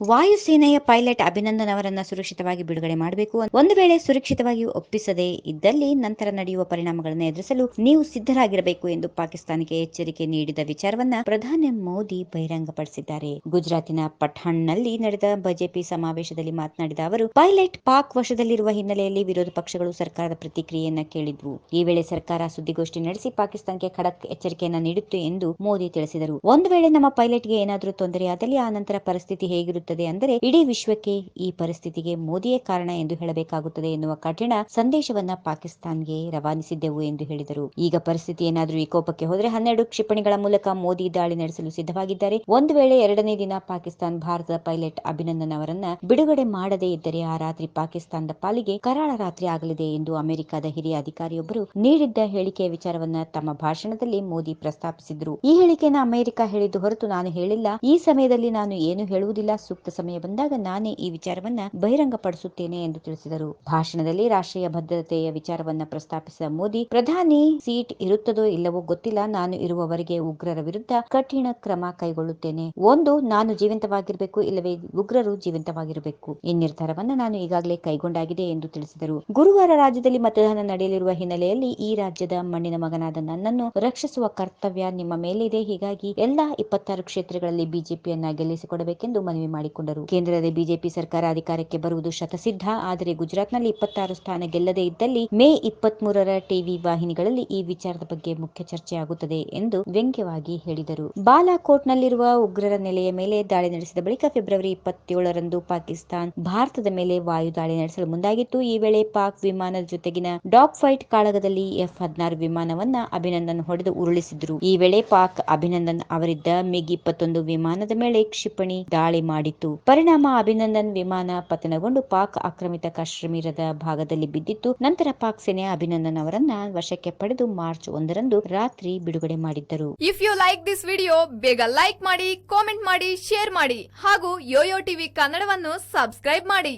ವಾಯುಸೇನೆಯ pilot Abhinandan ಅವರನ್ನ ಸುರಕ್ಷಿತವಾಗಿ ಬಿಡುಗಡೆ ಮಾಡಬೇಕು ಒಂದು ವೇಳೆ ಸುರಕ್ಷಿತವಾಗಿ ಒಪ್ಪಿಸದೇ ಇದ್ದಲ್ಲಿ ನಂತರ ನಡೆಯುವ ಪರಿಣಾಮಗಳನ್ನು ಎದುರಿಸಲು ನೀವು ಸಿದ್ಧರಾಗಿರಬೇಕು ಎಂದು ಪಾಕಿಸ್ತಾನಕ್ಕೆ ಎಚ್ಚರಿಕೆ ನೀಡಿದ ವಿಚಾರವನ್ನ ಪ್ರಧಾನಿ ಮೋದಿ ಬಹಿರಂಗಪಡಿಸಿದ್ದಾರೆ. ಗುಜರಾತಿನ ಪಠಾಣ್ನಲ್ಲಿ ನಡೆದ ಬಿಜೆಪಿ ಸಮಾವೇಶದಲ್ಲಿ ಮಾತನಾಡಿದ ಅವರು, ಪೈಲಟ್ ಪಾಕ್ ವಶದಲ್ಲಿರುವ ಹಿನ್ನೆಲೆಯಲ್ಲಿ ವಿರೋಧ ಪಕ್ಷಗಳು ಸರ್ಕಾರದ ಪ್ರತಿಕ್ರಿಯೆಯನ್ನ ಕೇಳಿದ್ವು ಈ ವೇಳೆ ಸರ್ಕಾರ ಸುದ್ದಿಗೋಷ್ಠಿ ನಡೆಸಿ ಪಾಕಿಸ್ತಾನಕ್ಕೆ ಖಡಕ್ ಎಚ್ಚರಿಕೆಯನ್ನ ನೀಡಿತ್ತು ಎಂದು ಮೋದಿ ತಿಳಿಸಿದರು. ಒಂದು ವೇಳೆ ನಮ್ಮ ಪೈಲಟ್ಗೆ ಏನಾದರೂ ತೊಂದರೆಯಾದಲ್ಲಿ ಆ ನಂತರ ಪರಿಸ್ಥಿತಿ ಹೇಗಿರುತ್ತದೆ ಅಂದರೆ, ಇಡೀ ವಿಶ್ವಕ್ಕೆ ಈ ಪರಿಸ್ಥಿತಿಗೆ ಮೋದಿಯೇ ಕಾರಣ ಎಂದು ಹೇಳಬೇಕಾಗುತ್ತದೆ ಎನ್ನುವ ಕಠಿಣ ಸಂದೇಶವನ್ನ ಪಾಕಿಸ್ತಾನ್ಗೆ ರವಾನಿಸಿದ್ದೆವು ಎಂದು ಹೇಳಿದರು. ಈಗ ಪರಿಸ್ಥಿತಿ ಏನಾದರೂ ವಿಕೋಪಕ್ಕೆ ಹೋದರೆ ಹನ್ನೆರಡು ಕ್ಷಿಪಣಿಗಳ ಮೂಲಕ ಮೋದಿ ದಾಳಿ ನಡೆಸಲು ಸಿದ್ಧವಾಗಿದ್ದಾರೆ. ಒಂದು ವೇಳೆ ಎರಡನೇ ದಿನ ಪಾಕಿಸ್ತಾನ್ ಭಾರತದ ಪೈಲಟ್ ಅಭಿನಂದನ್ ಅವರನ್ನ ಬಿಡುಗಡೆ ಮಾಡದೇ ಇದ್ದರೆ ಆ ರಾತ್ರಿ ಪಾಕಿಸ್ತಾನದ ಪಾಲಿಗೆ ಕರಾಳ ರಾತ್ರಿ ಆಗಲಿದೆ ಎಂದು ಅಮೆರಿಕದ ಹಿರಿಯ ಅಧಿಕಾರಿಯೊಬ್ಬರು ನೀಡಿದ್ದ ಹೇಳಿಕೆಯ ವಿಚಾರವನ್ನ ತಮ್ಮ ಭಾಷಣದಲ್ಲಿ ಮೋದಿ ಪ್ರಸ್ತಾಪಿಸಿದ್ರು. ಈ ಹೇಳಿಕೆಯನ್ನು ಅಮೆರಿಕ ಹೇಳಿದ್ದು ಹೊರತು ನಾನು ಹೇಳಿಲ್ಲ. ಈ ಸಮಯದಲ್ಲಿ ನಾನು ಏನು ಹೇಳುವುದಿಲ್ಲ. ಸೂಕ್ತ ಸಮಯ ಬಂದಾಗ ನಾನೇ ಈ ವಿಚಾರವನ್ನ ಬಹಿರಂಗಪಡಿಸುತ್ತೇನೆ ಎಂದು ತಿಳಿಸಿದರು. ಭಾಷಣದಲ್ಲಿ ರಾಷ್ಟ್ರೀಯ ಭದ್ರತೆಯ ವಿಚಾರವನ್ನ ಪ್ರಸ್ತಾಪಿಸಿದ ಮೋದಿ, ಪ್ರಧಾನಿ, ಸೀಟ್ ಇರುತ್ತದೋ ಇಲ್ಲವೋ ಗೊತ್ತಿಲ್ಲ. ನಾನು ಇರುವವರೆಗೆ ಉಗ್ರರ ವಿರುದ್ಧ ಕಠಿಣ ಕ್ರಮ ಕೈಗೊಳ್ಳುತ್ತೇನೆ. ಒಂದು, ನಾನು ಜೀವಂತವಾಗಿರಬೇಕು, ಇಲ್ಲವೇ ಉಗ್ರರು ಜೀವಂತವಾಗಿರಬೇಕು. ಈ ನಿರ್ಧಾರವನ್ನ ನಾನು ಈಗಾಗಲೇ ಕೈಗೊಂಡಾಗಿದೆ ಎಂದು ತಿಳಿಸಿದರು. ಗುರುವಾರ ರಾಜ್ಯದಲ್ಲಿ ಮತದಾನ ನಡೆಯಲಿರುವ ಹಿನ್ನೆಲೆಯಲ್ಲಿ ಈ ರಾಜ್ಯದ ಮಣ್ಣಿನ ಮಗನಾದ ನನ್ನನ್ನು ರಕ್ಷಿಸುವ ಕರ್ತವ್ಯ ನಿಮ್ಮ ಮೇಲಿದೆ. ಹೀಗಾಗಿ ಎಲ್ಲಾ ಇಪ್ಪತ್ತಾರು ಕ್ಷೇತ್ರಗಳಲ್ಲಿ ಬಿಜೆಪಿಯನ್ನ ಗೆಲ್ಲಿಸಿಕೊಡಬೇಕೆಂದು ಮನವಿ ಮಾಡಿಕೊಂಡರು. ಕೇಂದ್ರದ ಬಿಜೆಪಿ ಸರ್ಕಾರ ಅಧಿಕಾರಕ್ಕೆ ಬರುವುದು ಶತಸಿದ್ಧ. ಆದರೆ ಗುಜರಾತ್ನಲ್ಲಿ ಇಪ್ಪತ್ತಾರು ಸ್ಥಾನ ಗೆಲ್ಲದೇ ಇದ್ದಲ್ಲಿ ಮೇ ಇಪ್ಪತ್ತ್ ಮೂರರ ಟಿವಿ ವಾಹಿನಿಗಳಲ್ಲಿ ಈ ವಿಚಾರದ ಬಗ್ಗೆ ಮುಖ್ಯ ಚರ್ಚೆಯಾಗುತ್ತದೆ ಎಂದು ವ್ಯಂಗ್ಯವಾಗಿ ಹೇಳಿದರು. ಬಾಲಾಕೋಟ್ನಲ್ಲಿರುವ ಉಗ್ರರ ನೆಲೆಯ ಮೇಲೆ ದಾಳಿ ನಡೆಸಿದ ಬಳಿಕ ಫೆಬ್ರವರಿ ಇಪ್ಪತ್ತೇಳರಂದು ಪಾಕಿಸ್ತಾನ್ ಭಾರತದ ಮೇಲೆ ವಾಯು ದಾಳಿ ನಡೆಸಲು ಮುಂದಾಗಿತ್ತು. ಈ ವೇಳೆ ಪಾಕ್ ವಿಮಾನದ ಜೊತೆಗಿನ ಡಾಗ್ ಫೈಟ್ ಕಾಳಗದಲ್ಲಿ ಎಫ್ ಹದಿನಾರು ವಿಮಾನವನ್ನ ಅಭಿನಂದನ್ ಹೊಡೆದು ಉರುಳಿಸಿದ್ರು. ಈ ವೇಳೆ ಪಾಕ್ ಅಭಿನಂದನ್ ಅವರಿದ್ದ ಮಿಗ್ ಇಪ್ಪತ್ತೊಂದು ವಿಮಾನದ ಮೇಲೆ ಕ್ಷಿಪಣಿ ದಾಳಿ ಮಾಡಿತ್ತು. ಪರಿಣಾಮ ಅಭಿನಂದನ್ ವಿಮಾನ ಪತನಗೊಂಡು ಪಾಕ್ ಆಕ್ರಮಿತ ಕಾಶ್ಮೀರದ ಭಾಗದಲ್ಲಿ ಬಿದ್ದಿತ್ತು. ನಂತರ ಪಾಕ್ ಸೇನೆ ಅಭಿನಂದನ್ ಅವರನ್ನ ವಶಕ್ಕೆ ಪಡೆದು ಮಾರ್ಚ್ ಒಂದರಂದು ರಾತ್ರಿ ಬಿಡುಗಡೆ ಮಾಡಿದ್ದರು. If you like this video ಬೇಗ ಲೈಕ್ ಮಾಡಿ ಕಾಮೆಂಟ್ ಮಾಡಿ ಶೇರ್ ಮಾಡಿ ಹಾಗೂ ಯೋಯೋ ಟಿವಿ ಕನ್ನಡವನ್ನು ಸಬ್ಸ್ಕ್ರೈಬ್ ಮಾಡಿ.